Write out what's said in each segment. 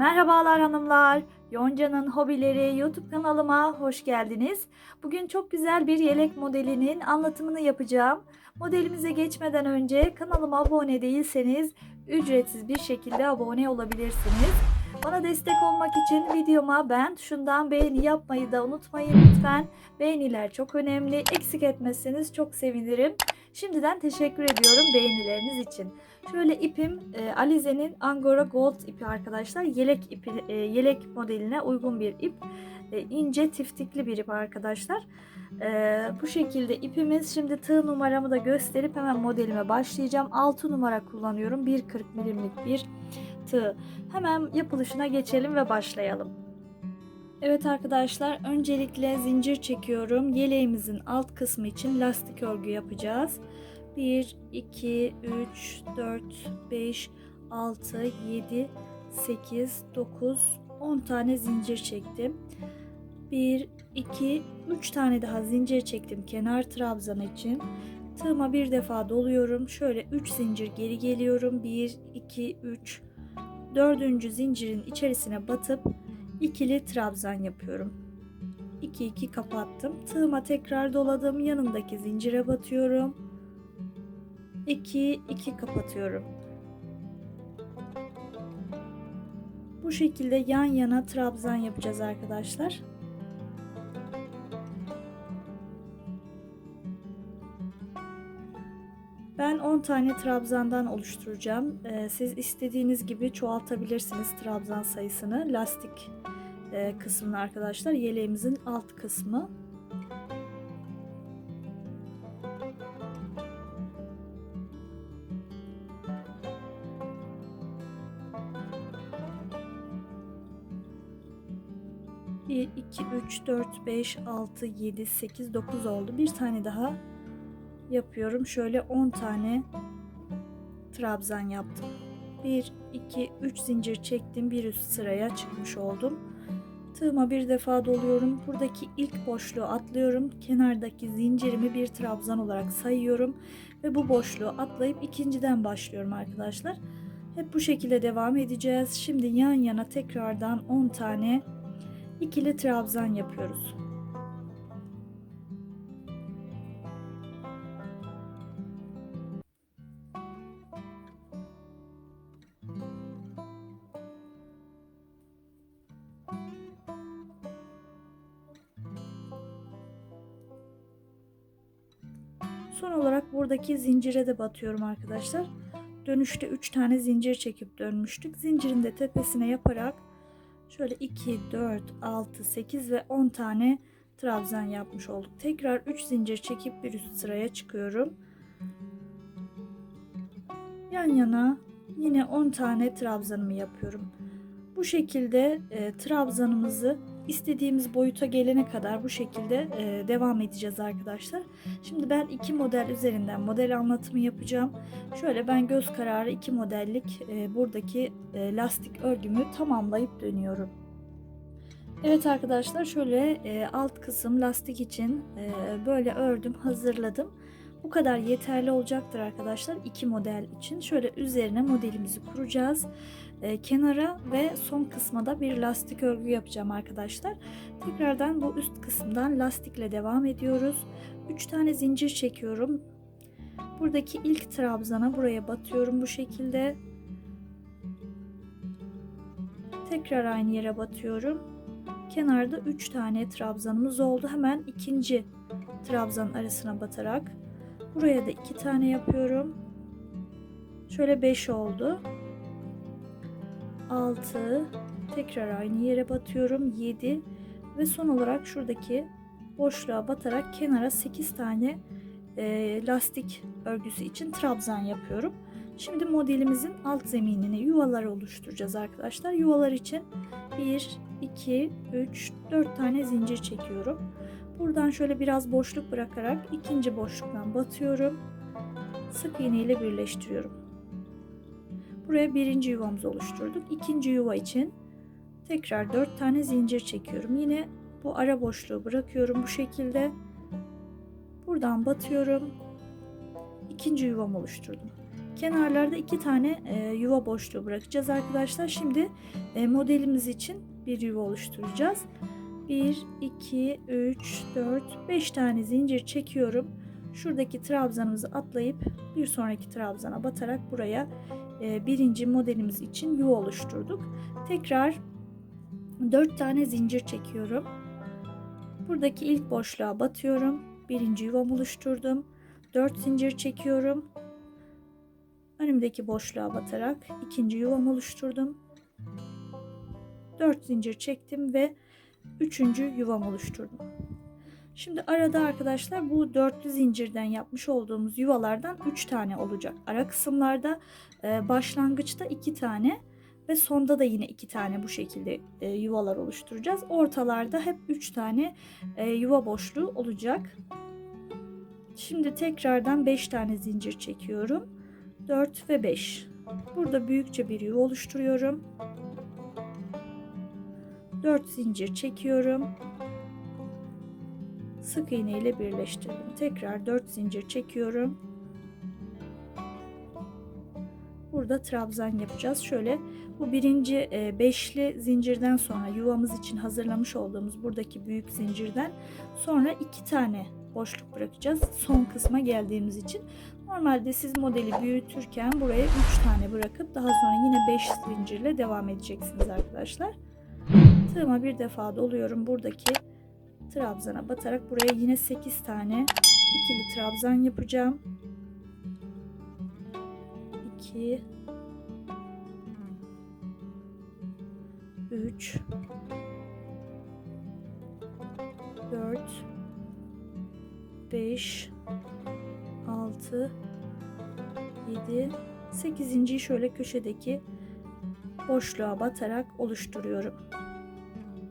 Merhabalar hanımlar. Yonca'nın hobileri YouTube kanalıma hoş geldiniz. Bugün çok güzel bir yelek modelinin anlatımını yapacağım. Modelimize geçmeden önce kanalıma abone değilseniz ücretsiz bir şekilde abone olabilirsiniz. Bana destek olmak için videoma beğen tuşundan beğeni yapmayı da unutmayın lütfen. Beğeniler çok önemli. Eksik etmezseniz çok sevinirim. Şimdiden teşekkür ediyorum beğenileriniz için. Şöyle ipim e, Alize'nin Angora Gold ipi arkadaşlar. Yelek ipi e, yelek modeline uygun bir ip. E, ince tiftikli bir ip arkadaşlar. E, bu şekilde ipimiz. Şimdi tığ numaramı da gösterip hemen modelime başlayacağım. 6 numara kullanıyorum. 1.40 milimlik bir tığ. Hemen yapılışına geçelim ve başlayalım. Evet arkadaşlar öncelikle zincir çekiyorum. Yeleğimizin alt kısmı için lastik örgü yapacağız. 1, 2, 3, 4, 5, 6, 7, 8, 9, 10 tane zincir çektim. 1, 2, 3 tane daha zincir çektim kenar trabzan için. Tığıma bir defa doluyorum. Şöyle 3 zincir geri geliyorum. 1, 2, 3. Dördüncü zincirin içerisine batıp ikili trabzan yapıyorum. 2 2 kapattım. Tığıma tekrar doladım. Yanındaki zincire batıyorum. 2 2 kapatıyorum. Bu şekilde yan yana trabzan yapacağız arkadaşlar. Ben 10 tane trabzandan oluşturacağım. Ee, siz istediğiniz gibi çoğaltabilirsiniz trabzan sayısını. Lastik e, kısmını arkadaşlar. Yeleğimizin alt kısmı. 4, 5, 6, 7, 8, 9 oldu. Bir tane daha yapıyorum. Şöyle 10 tane trabzan yaptım. 1, 2, 3 zincir çektim. Bir üst sıraya çıkmış oldum. Tığıma bir defa doluyorum. Buradaki ilk boşluğu atlıyorum. Kenardaki zincirimi bir trabzan olarak sayıyorum. Ve bu boşluğu atlayıp ikinciden başlıyorum arkadaşlar. Hep bu şekilde devam edeceğiz. Şimdi yan yana tekrardan 10 tane ikili trabzan yapıyoruz. Son olarak buradaki zincire de batıyorum arkadaşlar. Dönüşte 3 tane zincir çekip dönmüştük. Zincirin de tepesine yaparak şöyle 2, 4, 6, 8 ve 10 tane trabzan yapmış olduk. Tekrar 3 zincir çekip bir üst sıraya çıkıyorum. Yan yana yine 10 tane trabzanımı yapıyorum. Bu şekilde e, trabzanımızı istediğimiz boyuta gelene kadar bu şekilde e, devam edeceğiz arkadaşlar. Şimdi ben iki model üzerinden model anlatımı yapacağım. Şöyle ben göz kararı iki modellik e, buradaki e, lastik örgümü tamamlayıp dönüyorum. Evet arkadaşlar şöyle e, alt kısım lastik için e, böyle ördüm hazırladım. Bu kadar yeterli olacaktır arkadaşlar iki model için. Şöyle üzerine modelimizi kuracağız. Ee, kenara ve son kısma bir lastik örgü yapacağım arkadaşlar. Tekrardan bu üst kısımdan lastikle devam ediyoruz. 3 tane zincir çekiyorum. Buradaki ilk trabzana buraya batıyorum bu şekilde. Tekrar aynı yere batıyorum. Kenarda 3 tane trabzanımız oldu. Hemen ikinci trabzan arasına batarak buraya da 2 tane yapıyorum. Şöyle 5 oldu. 6 tekrar aynı yere batıyorum 7 ve son olarak şuradaki boşluğa batarak kenara 8 tane e, lastik örgüsü için trabzan yapıyorum. Şimdi modelimizin alt zeminine yuvalar oluşturacağız arkadaşlar. Yuvalar için 1, 2, 3, 4 tane zincir çekiyorum. Buradan şöyle biraz boşluk bırakarak ikinci boşluktan batıyorum. Sık iğne ile birleştiriyorum. Buraya birinci yuvamızı oluşturduk. İkinci yuva için tekrar 4 tane zincir çekiyorum. Yine bu ara boşluğu bırakıyorum bu şekilde. Buradan batıyorum. İkinci yuvamı oluşturdum. Kenarlarda iki tane e, yuva boşluğu bırakacağız arkadaşlar. Şimdi e, modelimiz için bir yuva oluşturacağız. 1, 2, 3, 4, 5 tane zincir çekiyorum. Şuradaki trabzanımızı atlayıp bir sonraki trabzana batarak buraya e, birinci modelimiz için yuva oluşturduk. Tekrar 4 tane zincir çekiyorum. Buradaki ilk boşluğa batıyorum. Birinci yuvam oluşturdum. 4 zincir çekiyorum. Önümdeki boşluğa batarak ikinci yuvam oluşturdum. 4 zincir çektim ve üçüncü yuvam oluşturdum. Şimdi arada arkadaşlar bu dörtlü zincirden yapmış olduğumuz yuvalardan 3 tane olacak. Ara kısımlarda e, başlangıçta 2 tane ve sonda da yine 2 tane bu şekilde e, yuvalar oluşturacağız. Ortalarda hep 3 tane e, yuva boşluğu olacak. Şimdi tekrardan 5 tane zincir çekiyorum. 4 ve 5. Burada büyükçe bir yuva oluşturuyorum. 4 zincir çekiyorum. Sık iğne ile birleştirdim. Tekrar 4 zincir çekiyorum. Burada trabzan yapacağız. Şöyle bu birinci e, beşli zincirden sonra yuvamız için hazırlamış olduğumuz buradaki büyük zincirden sonra iki tane boşluk bırakacağız. Son kısma geldiğimiz için. Normalde siz modeli büyütürken buraya 3 tane bırakıp daha sonra yine 5 zincirle devam edeceksiniz arkadaşlar. Tığıma bir defa doluyorum. Buradaki trabzana batarak buraya yine 8 tane ikili trabzan yapacağım. 2 3 4 5 6 7 8. şöyle köşedeki boşluğa batarak oluşturuyorum.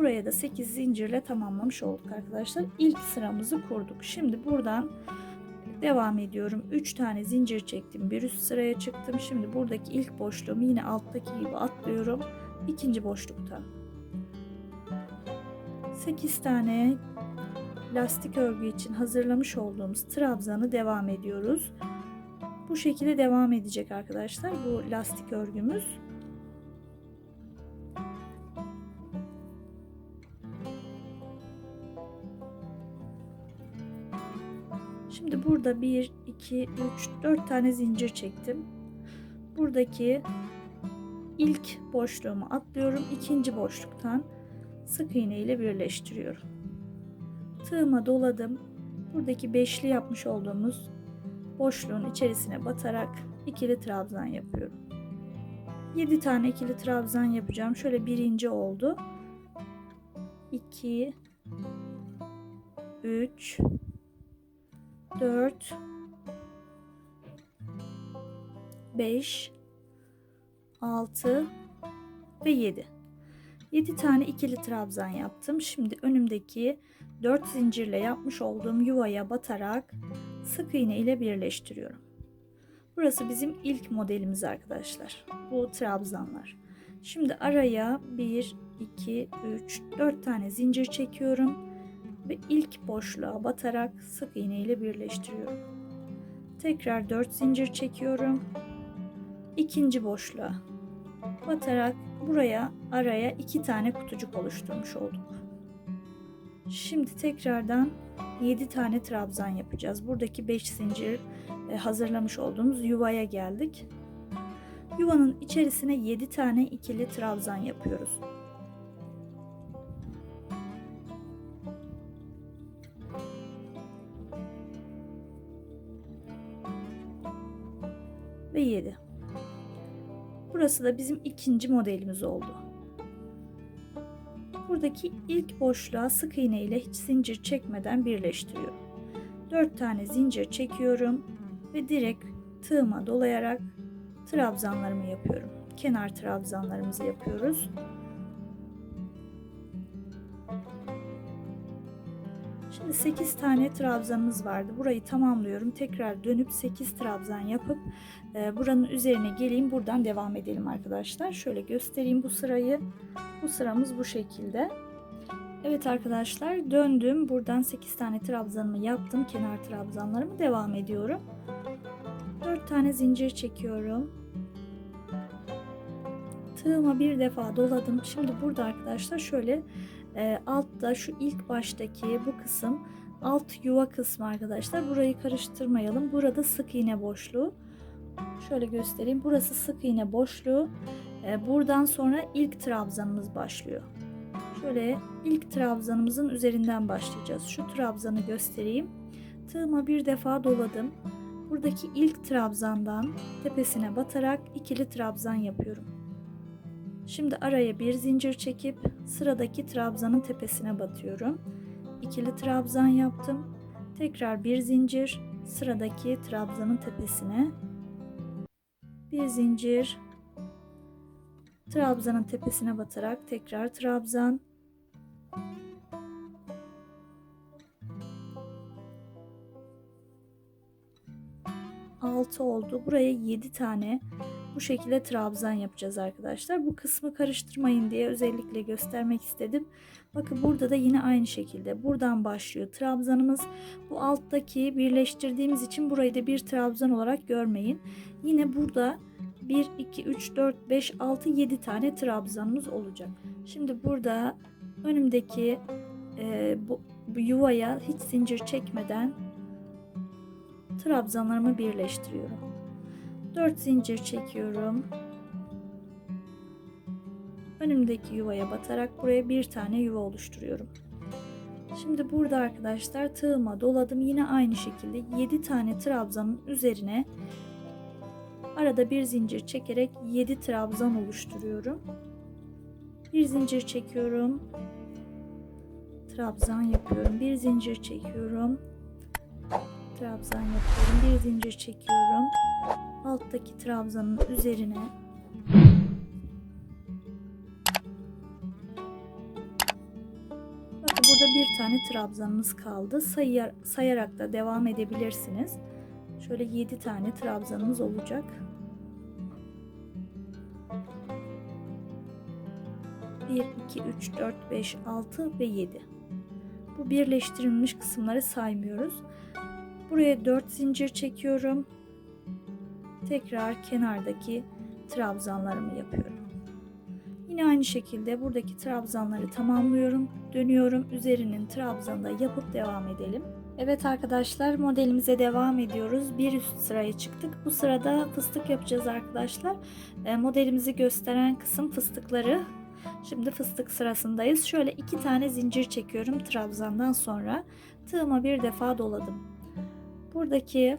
Buraya da 8 zincirle tamamlamış olduk arkadaşlar. İlk sıramızı kurduk. Şimdi buradan devam ediyorum. 3 tane zincir çektim. Bir üst sıraya çıktım. Şimdi buradaki ilk boşluğumu yine alttaki gibi atlıyorum. İkinci boşlukta. 8 tane lastik örgü için hazırlamış olduğumuz trabzanı devam ediyoruz. Bu şekilde devam edecek arkadaşlar bu lastik örgümüz. Burada 1, 2, 3, 4 tane zincir çektim. Buradaki ilk boşluğumu atlıyorum. ikinci boşluktan sık iğne ile birleştiriyorum. Tığıma doladım. Buradaki beşli yapmış olduğumuz boşluğun içerisine batarak ikili trabzan yapıyorum. 7 tane ikili trabzan yapacağım. Şöyle birinci oldu. 2 3 4 5 6 ve 7. 7 tane ikili trabzan yaptım. Şimdi önümdeki 4 zincirle yapmış olduğum yuvaya batarak sık iğne ile birleştiriyorum. Burası bizim ilk modelimiz arkadaşlar. Bu trabzanlar. Şimdi araya 1, 2, 3, 4 tane zincir çekiyorum ve ilk boşluğa batarak sık iğne ile birleştiriyorum. Tekrar 4 zincir çekiyorum. İkinci boşluğa batarak buraya araya iki tane kutucuk oluşturmuş olduk. Şimdi tekrardan 7 tane trabzan yapacağız. Buradaki 5 zincir e, hazırlamış olduğumuz yuvaya geldik. Yuvanın içerisine 7 tane ikili trabzan yapıyoruz. Ve 7. Burası da bizim ikinci modelimiz oldu. Buradaki ilk boşluğa sık iğne ile hiç zincir çekmeden birleştiriyorum. 4 tane zincir çekiyorum ve direkt tığıma dolayarak trabzanlarımı yapıyorum. Kenar trabzanlarımızı yapıyoruz. 8 tane trabzanımız vardı. Burayı tamamlıyorum. Tekrar dönüp 8 trabzan yapıp e, buranın üzerine geleyim. Buradan devam edelim arkadaşlar. Şöyle göstereyim bu sırayı. Bu sıramız bu şekilde. Evet arkadaşlar döndüm. Buradan 8 tane trabzanımı yaptım. Kenar trabzanlarımı devam ediyorum. 4 tane zincir çekiyorum. Tığıma bir defa doladım. Şimdi burada arkadaşlar şöyle e, altta şu ilk baştaki bu kısım alt yuva kısmı arkadaşlar. Burayı karıştırmayalım. Burada sık iğne boşluğu. Şöyle göstereyim. Burası sık iğne boşluğu. E, buradan sonra ilk trabzanımız başlıyor. Şöyle ilk trabzanımızın üzerinden başlayacağız. Şu trabzanı göstereyim. Tığıma bir defa doladım. Buradaki ilk trabzandan tepesine batarak ikili trabzan yapıyorum. Şimdi araya bir zincir çekip sıradaki trabzanın tepesine batıyorum. İkili trabzan yaptım. Tekrar bir zincir sıradaki trabzanın tepesine. Bir zincir trabzanın tepesine batarak tekrar trabzan. Altı oldu. Buraya yedi tane bu şekilde trabzan yapacağız arkadaşlar. Bu kısmı karıştırmayın diye özellikle göstermek istedim. Bakın burada da yine aynı şekilde buradan başlıyor trabzanımız. Bu alttaki birleştirdiğimiz için burayı da bir trabzan olarak görmeyin. Yine burada 1, 2, 3, 4, 5, 6, 7 tane trabzanımız olacak. Şimdi burada önümdeki e, bu, bu yuvaya hiç zincir çekmeden trabzanlarımı birleştiriyorum. 4 zincir çekiyorum. Önümdeki yuvaya batarak buraya bir tane yuva oluşturuyorum. Şimdi burada arkadaşlar tığıma doladım. Yine aynı şekilde 7 tane trabzanın üzerine arada bir zincir çekerek 7 trabzan oluşturuyorum. Bir zincir çekiyorum. Trabzan yapıyorum. Bir zincir çekiyorum. Trabzan yapıyorum. Bir zincir çekiyorum alttaki trabzanın üzerine Bakın burada bir tane trabzanımız kaldı. Sayar, sayarak da devam edebilirsiniz. Şöyle 7 tane trabzanımız olacak. Bir, iki, üç, dört, beş, altı ve yedi. Bu birleştirilmiş kısımları saymıyoruz. Buraya 4 zincir çekiyorum tekrar kenardaki trabzanlarımı yapıyorum. Yine aynı şekilde buradaki trabzanları tamamlıyorum. Dönüyorum. Üzerinin trabzanı da yapıp devam edelim. Evet arkadaşlar modelimize devam ediyoruz. Bir üst sıraya çıktık. Bu sırada fıstık yapacağız arkadaşlar. E, modelimizi gösteren kısım fıstıkları. Şimdi fıstık sırasındayız. Şöyle iki tane zincir çekiyorum trabzandan sonra. Tığıma bir defa doladım. Buradaki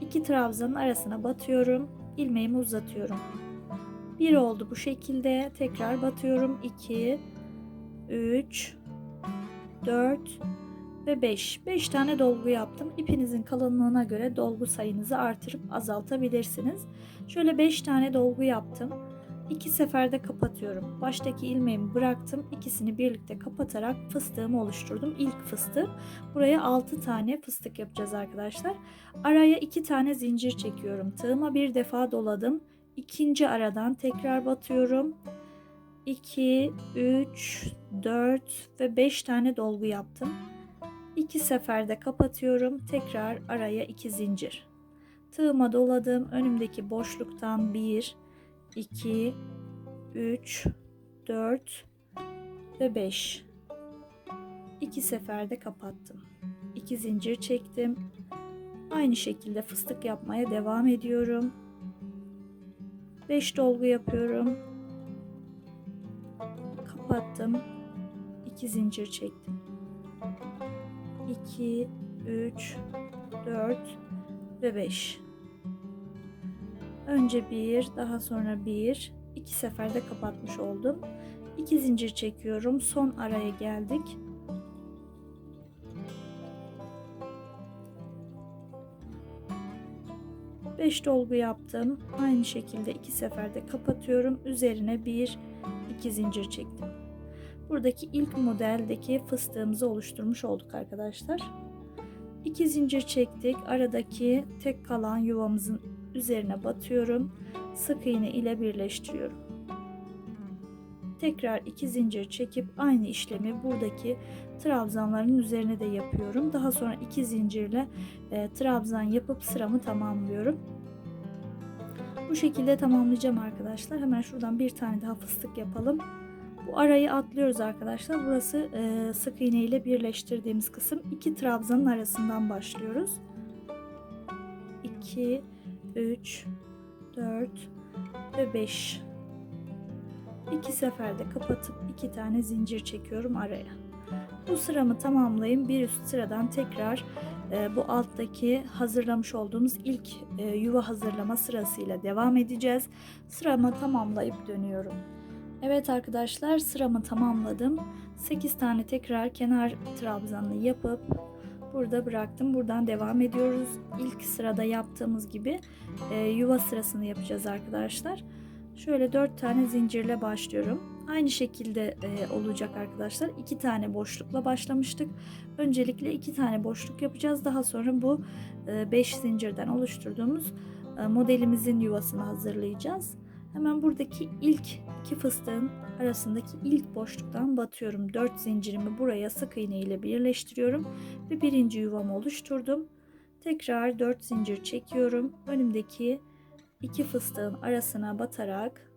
iki trabzanın arasına batıyorum. ilmeğimi uzatıyorum. Bir oldu bu şekilde. Tekrar batıyorum. 2 3 4 ve 5. 5 tane dolgu yaptım. İpinizin kalınlığına göre dolgu sayınızı artırıp azaltabilirsiniz. Şöyle 5 tane dolgu yaptım. İki seferde kapatıyorum. Baştaki ilmeğimi bıraktım. İkisini birlikte kapatarak fıstığımı oluşturdum. İlk fıstık. Buraya 6 tane fıstık yapacağız arkadaşlar. Araya 2 tane zincir çekiyorum. Tığıma bir defa doladım. İkinci aradan tekrar batıyorum. 2, 3, 4 ve 5 tane dolgu yaptım. 2 seferde kapatıyorum. Tekrar araya 2 zincir. Tığıma doladım. Önümdeki boşluktan 1, 2, 3, 4 ve 5. 2 seferde kapattım. 2 zincir çektim. Aynı şekilde fıstık yapmaya devam ediyorum. 5 dolgu yapıyorum. Kapattım. 2 zincir çektim. 2, 3, 4 ve 5. Önce bir, daha sonra bir, iki seferde kapatmış oldum. İki zincir çekiyorum. Son araya geldik. Beş dolgu yaptım. Aynı şekilde iki seferde kapatıyorum. Üzerine bir, iki zincir çektim. Buradaki ilk modeldeki fıstığımızı oluşturmuş olduk arkadaşlar. İki zincir çektik. Aradaki tek kalan yuvamızın üzerine batıyorum. Sık iğne ile birleştiriyorum. Tekrar iki zincir çekip aynı işlemi buradaki trabzanların üzerine de yapıyorum. Daha sonra iki zincirle e, trabzan yapıp sıramı tamamlıyorum. Bu şekilde tamamlayacağım arkadaşlar. Hemen şuradan bir tane daha fıstık yapalım. Bu arayı atlıyoruz arkadaşlar. Burası e, sık iğne ile birleştirdiğimiz kısım. İki trabzanın arasından başlıyoruz. 2, 3, 4 ve 5. İki seferde kapatıp iki tane zincir çekiyorum araya. Bu sıramı tamamlayayım. Bir üst sıradan tekrar e, bu alttaki hazırlamış olduğumuz ilk e, yuva hazırlama sırasıyla devam edeceğiz. Sıramı tamamlayıp dönüyorum. Evet arkadaşlar sıramı tamamladım. 8 tane tekrar kenar trabzanını yapıp burada bıraktım. Buradan devam ediyoruz. İlk sırada yaptığımız gibi e, yuva sırasını yapacağız arkadaşlar. Şöyle 4 tane zincirle başlıyorum. Aynı şekilde e, olacak arkadaşlar. 2 tane boşlukla başlamıştık. Öncelikle 2 tane boşluk yapacağız. Daha sonra bu 5 e, zincirden oluşturduğumuz e, modelimizin yuvasını hazırlayacağız. Hemen buradaki ilk iki fıstığın arasındaki ilk boşluktan batıyorum. 4 zincirimi buraya sık iğne ile birleştiriyorum ve birinci yuvamı oluşturdum. Tekrar 4 zincir çekiyorum. Önümdeki iki fıstığın arasına batarak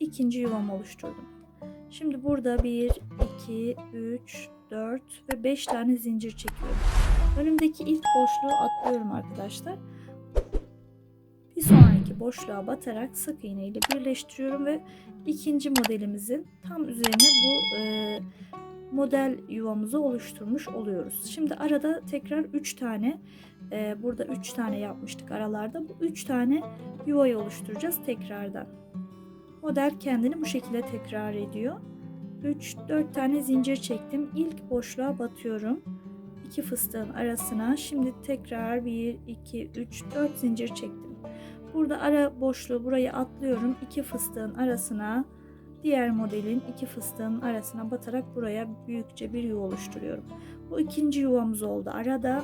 ikinci yuvamı oluşturdum. Şimdi burada 1, 2, 3, 4 ve 5 tane zincir çekiyorum. Önümdeki ilk boşluğu atlıyorum arkadaşlar. Bir sonraki boşluğa batarak sık iğne ile birleştiriyorum ve ikinci modelimizin tam üzerine bu e, model yuvamızı oluşturmuş oluyoruz. Şimdi arada tekrar 3 tane e, burada 3 tane yapmıştık aralarda. Bu 3 tane yuvayı oluşturacağız tekrardan. Model kendini bu şekilde tekrar ediyor. 3 4 tane zincir çektim. İlk boşluğa batıyorum. 2 fıstığın arasına. Şimdi tekrar 1 2 3 4 zincir çektim. Burada ara boşluğu burayı atlıyorum. 2 fıstığın arasına diğer modelin iki fıstığın arasına batarak buraya büyükçe bir yuva oluşturuyorum. Bu ikinci yuvamız oldu. Arada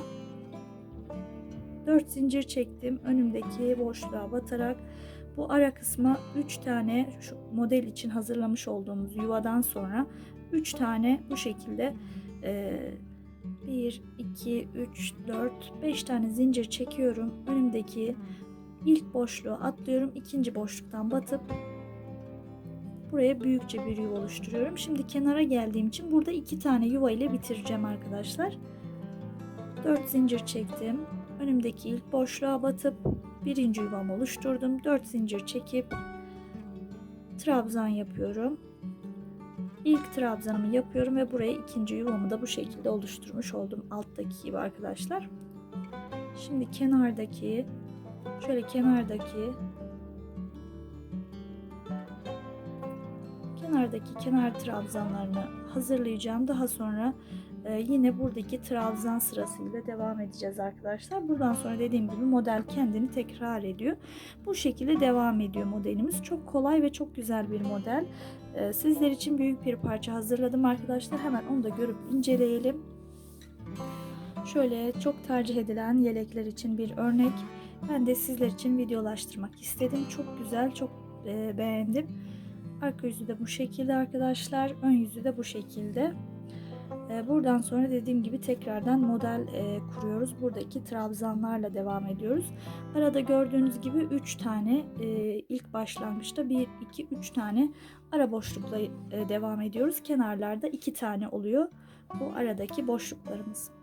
4 zincir çektim. Önümdeki boşluğa batarak bu ara kısma 3 tane şu model için hazırlamış olduğumuz yuvadan sonra 3 tane bu şekilde e, 1, 2, 3, 4, 5 tane zincir çekiyorum. Önümdeki ilk boşluğu atlıyorum. ikinci boşluktan batıp buraya büyükçe bir yuva oluşturuyorum. Şimdi kenara geldiğim için burada iki tane yuva ile bitireceğim arkadaşlar. 4 zincir çektim. Önümdeki ilk boşluğa batıp birinci yuvamı oluşturdum. 4 zincir çekip trabzan yapıyorum. İlk trabzanımı yapıyorum ve buraya ikinci yuvamı da bu şekilde oluşturmuş oldum. Alttaki gibi arkadaşlar. Şimdi kenardaki şöyle kenardaki kenardaki kenar trabzanlarını hazırlayacağım. Daha sonra e, yine buradaki trabzan sırasıyla devam edeceğiz arkadaşlar. Buradan sonra dediğim gibi model kendini tekrar ediyor. Bu şekilde devam ediyor modelimiz. Çok kolay ve çok güzel bir model. E, sizler için büyük bir parça hazırladım arkadaşlar. Hemen onu da görüp inceleyelim. Şöyle çok tercih edilen yelekler için bir örnek. Ben de sizler için videolaştırmak istedim. Çok güzel, çok e, beğendim. Arka yüzü de bu şekilde arkadaşlar. Ön yüzü de bu şekilde. Ee, buradan sonra dediğim gibi tekrardan model e, kuruyoruz. Buradaki trabzanlarla devam ediyoruz. Arada gördüğünüz gibi 3 tane e, ilk başlangıçta 1, 2, 3 tane ara boşlukla e, devam ediyoruz. Kenarlarda 2 tane oluyor bu aradaki boşluklarımız.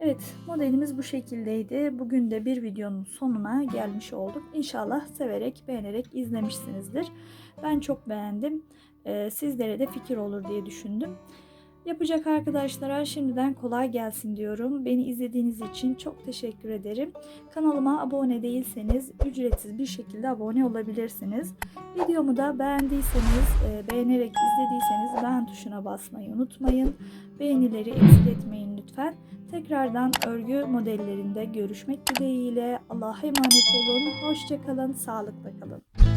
Evet modelimiz bu şekildeydi. Bugün de bir videonun sonuna gelmiş olduk. İnşallah severek beğenerek izlemişsinizdir. Ben çok beğendim. Ee, sizlere de fikir olur diye düşündüm. Yapacak arkadaşlara şimdiden kolay gelsin diyorum. Beni izlediğiniz için çok teşekkür ederim. Kanalıma abone değilseniz ücretsiz bir şekilde abone olabilirsiniz. Videomu da beğendiyseniz, e, beğenerek izlediyseniz beğen tuşuna basmayı unutmayın. Beğenileri eksik etmeyin lütfen. Tekrardan örgü modellerinde görüşmek dileğiyle. Allah'a emanet olun. Hoşçakalın, sağlıkla kalın.